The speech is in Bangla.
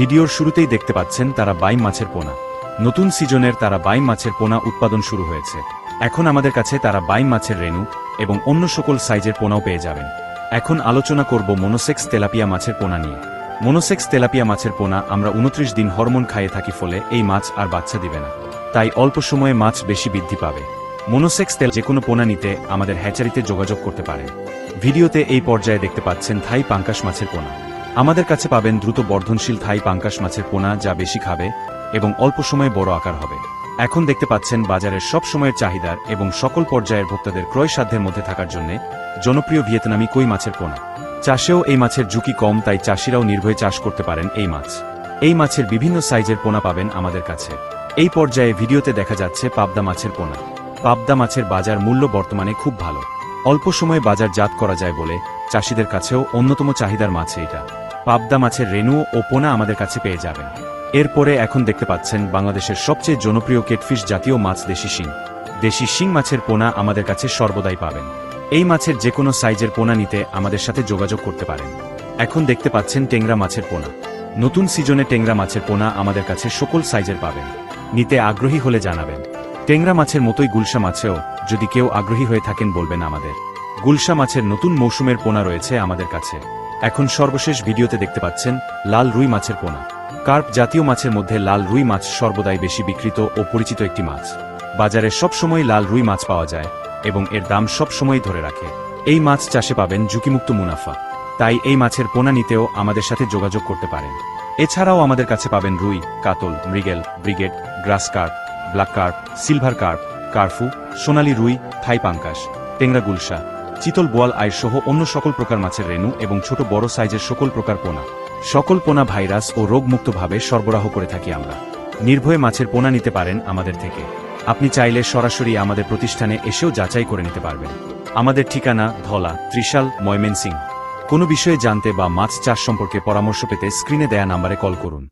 ভিডিওর শুরুতেই দেখতে পাচ্ছেন তারা বাইম মাছের পোনা। নতুন সিজনের তারা বাইম মাছের পোনা উৎপাদন শুরু হয়েছে। এখন আমাদের কাছে তারা বাইম মাছের রেণু এবং অন্য সকল সাইজের পোনাও পেয়ে যাবেন। এখন আলোচনা করব মনোসেক্স তেলাপিয়া মাছের পোনা নিয়ে। মনোসেক্স তেলাপিয়া মাছের পোনা আমরা উনত্রিশ দিন হরমোন খাইয়ে থাকি ফলে এই মাছ আর বাচ্চা দিবে না। তাই অল্প সময়ে মাছ বেশি বৃদ্ধি পাবে। মনোসেক্স তেল যে কোনো পোনা নিতে আমাদের হ্যাচারিতে যোগাযোগ করতে পারেন। ভিডিওতে এই পর্যায়ে দেখতে পাচ্ছেন থাই পাঙ্কাশ মাছের পোনা। আমাদের কাছে পাবেন দ্রুত বর্ধনশীল থাই পাঙ্কাশ মাছের পোনা যা বেশি খাবে এবং অল্প সময়ে বড় আকার হবে। এখন দেখতে পাচ্ছেন বাজারের সব সময়ের চাহিদার এবং সকল পর্যায়ের ভোক্তাদের ক্রয় সাধ্যের মধ্যে থাকার জন্য জনপ্রিয় ভিয়েতনামি কই মাছের পোনা। চাষেও এই মাছের ঝুঁকি কম, তাই চাষিরাও নির্ভয়ে চাষ করতে পারেন এই মাছ। এই মাছের বিভিন্ন সাইজের পোনা পাবেন আমাদের কাছে। এই পর্যায়ে ভিডিওতে দেখা যাচ্ছে পাবদা মাছের পোনা। পাবদা মাছের বাজার মূল্য বর্তমানে খুব ভালো। অল্প সময়ে বাজার জাত করা যায় বলে চাষিদের কাছেও অন্যতম চাহিদার মাছ এটা পাবদা মাছের রেণু ও পোনা আমাদের কাছে পেয়ে যাবেন। এরপরে এখন দেখতে পাচ্ছেন বাংলাদেশের সবচেয়ে জনপ্রিয় কেটফিশ জাতীয় মাছ দেশি শিং। দেশি শিং মাছের পোনা আমাদের কাছে সর্বদাই পাবেন। এই মাছের যে কোনো সাইজের পোনা নিতে আমাদের সাথে যোগাযোগ করতে পারেন। এখন দেখতে পাচ্ছেন টেংরা মাছের পোনা। নতুন সিজনে টেংরা মাছের পোনা আমাদের কাছে সকল সাইজের পাবেন। নিতে আগ্রহী হলে জানাবেন। টেংরা মাছের মতোই গুলশা মাছেও যদি কেউ আগ্রহী হয়ে থাকেন বলবেন আমাদের। গুলশা মাছের নতুন মৌসুমের পোনা রয়েছে আমাদের কাছে। এখন সর্বশেষ ভিডিওতে দেখতে পাচ্ছেন, লাল রুই মাছের পোনা। কার্প জাতীয় মাছের মধ্যে লাল রুই মাছ সর্বদাই বেশি বিকৃত ও পরিচিত একটি মাছ। বাজারে সবসময় লাল রুই মাছ পাওয়া যায় এবং এর দাম সবসময় ধরে রাখে। এই মাছ চাষে পাবেন ঝুঁকিমুক্ত মুনাফা। তাই এই মাছের পোনা নিতেও আমাদের সাথে যোগাযোগ করতে পারেন। এছাড়াও আমাদের কাছে পাবেন রুই, কাতল, মৃগেল, brigade, grass carp, black carp, silver carp, curfew, সোনালি রুই, থাই পাঙ্কাশ, টেংরা গুলশা চিতল বোয়াল আয় সহ অন্য সকল প্রকার মাছের রেণু এবং ছোট বড় সাইজের সকল প্রকার পোনা। সকল পোনা ভাইরাস ও রোগমুক্তভাবে সরবরাহ করে থাকি আমরা। নির্ভয়ে মাছের পোনা নিতে পারেন আমাদের থেকে। আপনি চাইলে সরাসরি আমাদের প্রতিষ্ঠানে এসেও যাচাই করে নিতে পারবেন। আমাদের ঠিকানা ধলা, ত্রিশাল ময়মেনসিং কোনো বিষয়ে জানতে বা মাছ চাষ সম্পর্কে পরামর্শ পেতে স্ক্রিনে দেয়া নাম্বারে কল করুন।